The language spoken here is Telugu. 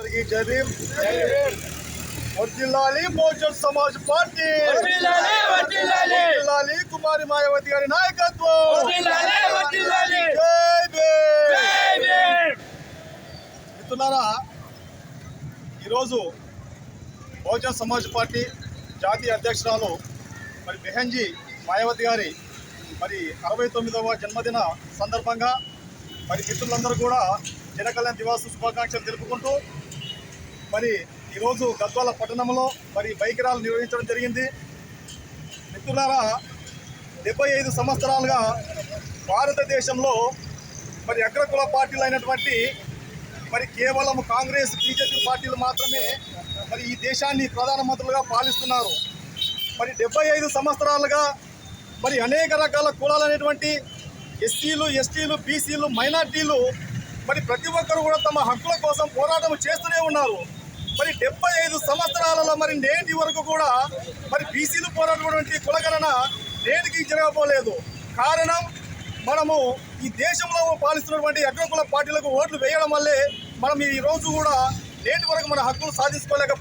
జై భీమ్. వర్ధిల్లాలి బహుజన్ సమాజ్ పార్టీ. వర్ధిల్లాలి కుమారి మాయావతి గారి నాయకత్వం. మిత్రులారా ఈరోజు బహుజన్ సమాజ్ పార్టీ జాతీయ అధ్యక్షురాలు మరి బెహంజీ మాయావతి గారి మరి అరవై తొమ్మిదవ జన్మదిన సందర్భంగా మరి మిత్రులందరూ కూడా జనకళ్యాణ్ దివాస్ శుభాకాంక్షలు తెలుపుకుంటూ మరి ఈరోజు గద్వాల పట్టణంలో మరి బైక్ ర్యాలీ నిర్వహించడం జరిగింది. మిత్రులారా డెబ్బై ఐదు సంవత్సరాలుగా భారతదేశంలో మరి అగ్రకుల పార్టీలు అయినటువంటి మరి కేవలం కాంగ్రెస్ బీజేపీ పార్టీలు మాత్రమే మరి ఈ దేశాన్ని ప్రధానమంత్రులుగా పాలిస్తున్నారు. మరి డెబ్బై ఐదు సంవత్సరాలుగా మరి అనేక రకాల కులాలు అనేటువంటి ఎస్సీలు ఎస్టీలు బీసీలు మైనార్టీలు మరి ప్రతి ఒక్కరు కూడా తమ హక్కుల కోసం పోరాటం చేస్తూనే ఉన్నారు. మరి డెబ్బై ఐదు సంవత్సరాలలో మరి నేటి వరకు కూడా మరి బీసీలు పోరాటటువంటి కులగణన నేటికి జరగబోలేదు. కారణం మనము ఈ దేశంలో పాలిస్తున్నటువంటి అగ్రకుల పార్టీలకు ఓట్లు వేయడం వల్లే మనం ఈ రోజు కూడా నేటి వరకు మన హక్కులు సాధించుకోలేక